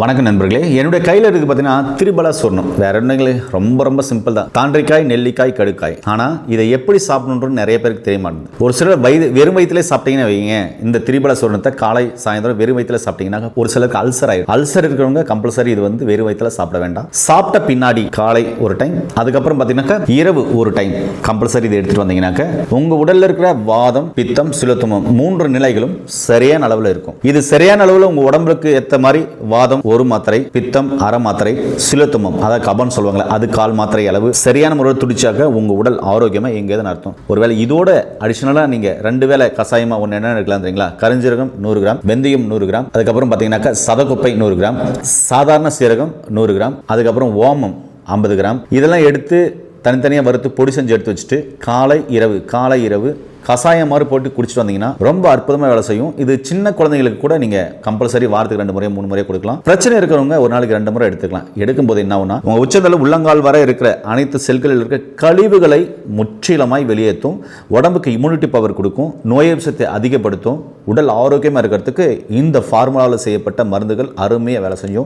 வணக்கம் நண்பர்களே. என்னுடைய கையில் இருக்கு பார்த்தீங்கன்னா திரிபலா சொர்ணம். வேற என்னங்களே ரொம்ப ரொம்ப சிம்பிள் தான். தாண்டிக்காய் நெல்லிக்காய் கடுக்காய். ஆனால் இதை எப்படி சாப்பிடணுன்றது நிறைய பேருக்கு தெரிய மாட்டேங்குது. ஒரு சிலர் வயது வெறும் வயிற்றுல சாப்பிட்டீங்கன்னா வைங்க இந்த திரிபல சொர்ணத்தை காலை சாயந்தரம் வெறும் வயிற்றுல சாப்பிட்டீங்கன்னா ஒரு சிலருக்கு அல்சர் ஆயிடும். அல்சர் இருக்கிறவங்க கம்பல்சரி இது வந்து வெறும் வயிற்றுல சாப்பிட வேண்டாம். சாப்பிட்ட பின்னாடி காலை ஒரு டைம் அதுக்கப்புறம் பார்த்தீங்கன்னாக்கா இரவு ஒரு டைம் கம்பல்சரி இதை எடுத்துட்டு வந்தீங்கன்னாக்க உங்க உடல்ல இருக்கிற வாதம் பித்தம் சுலத்துமம் மூன்று நிலைகளும் சரியான அளவில் இருக்கும். இது சரியான அளவில் உங்க உடம்புக்கு ஏற்ற மாதிரி வாதம் ஒரு மாத்திரை பித்தம் அரை மாத்திரை சிலத்துமம். அதாவது கபன் சொல்லுவாங்களே அது கால் மாத்திரை அளவு. சரியான முறையில் துடிச்சாக்க உங்கள் உடல் ஆரோக்கியமாக எங்கேதுன்னு அர்த்தம் ஒருவேளை இதோட அடிஷனலாக நீங்கள் ரெண்டு வேளை கசாயமாக ஒன்று என்ன எடுக்கலாம் தெரியுங்களா? கரிஞ்சீரகம் நூறு கிராம் வெந்தயம் நூறு கிராம் அதுக்கப்புறம் பார்த்தீங்கன்னாக்கா சதக்குப்பை நூறு கிராம் சாதாரண சீரகம் நூறு கிராம் அதுக்கப்புறம் ஓமம் ஐம்பது கிராம். இதெல்லாம் எடுத்து தனித்தனியாக வறுத்து பொடி செஞ்சு எடுத்து வச்சுட்டு காலை இரவு காலை இரவு கசாயம் மாதிரி போட்டு குடிச்சிட்டு வந்தீங்கன்னா ரொம்ப அற்புதமாக வேலை செய்யும். இது சின்ன குழந்தைங்களுக்கு கூட நீங்கள் கம்பல்சரி வாரத்துக்கு ரெண்டு முறை மூணு முறை கொடுக்கலாம். பிரச்சனை இருக்கிறவங்க ஒரு நாளைக்கு ரெண்டு முறை எடுத்துக்கலாம். எடுக்கும்போது என்ன ஆகுனா உங்கள் உச்சத்தில் உள்ளங்கால் வரை இருக்கிற அனைத்து செல்களில் இருக்கிற கழிவுகளை முற்றிலுமாய் வெளியேற்றும் உடம்புக்கு இம்யூனிட்டி பவர் கொடுக்கும் நோய் அம்சத்தை அதிகப்படுத்தும் உடல் ஆரோக்கியமாக இருக்கிறதுக்கு இந்த ஃபார்முலாவில் செய்யப்பட்ட மருந்துகள் அருமையாக வேலை செய்யும்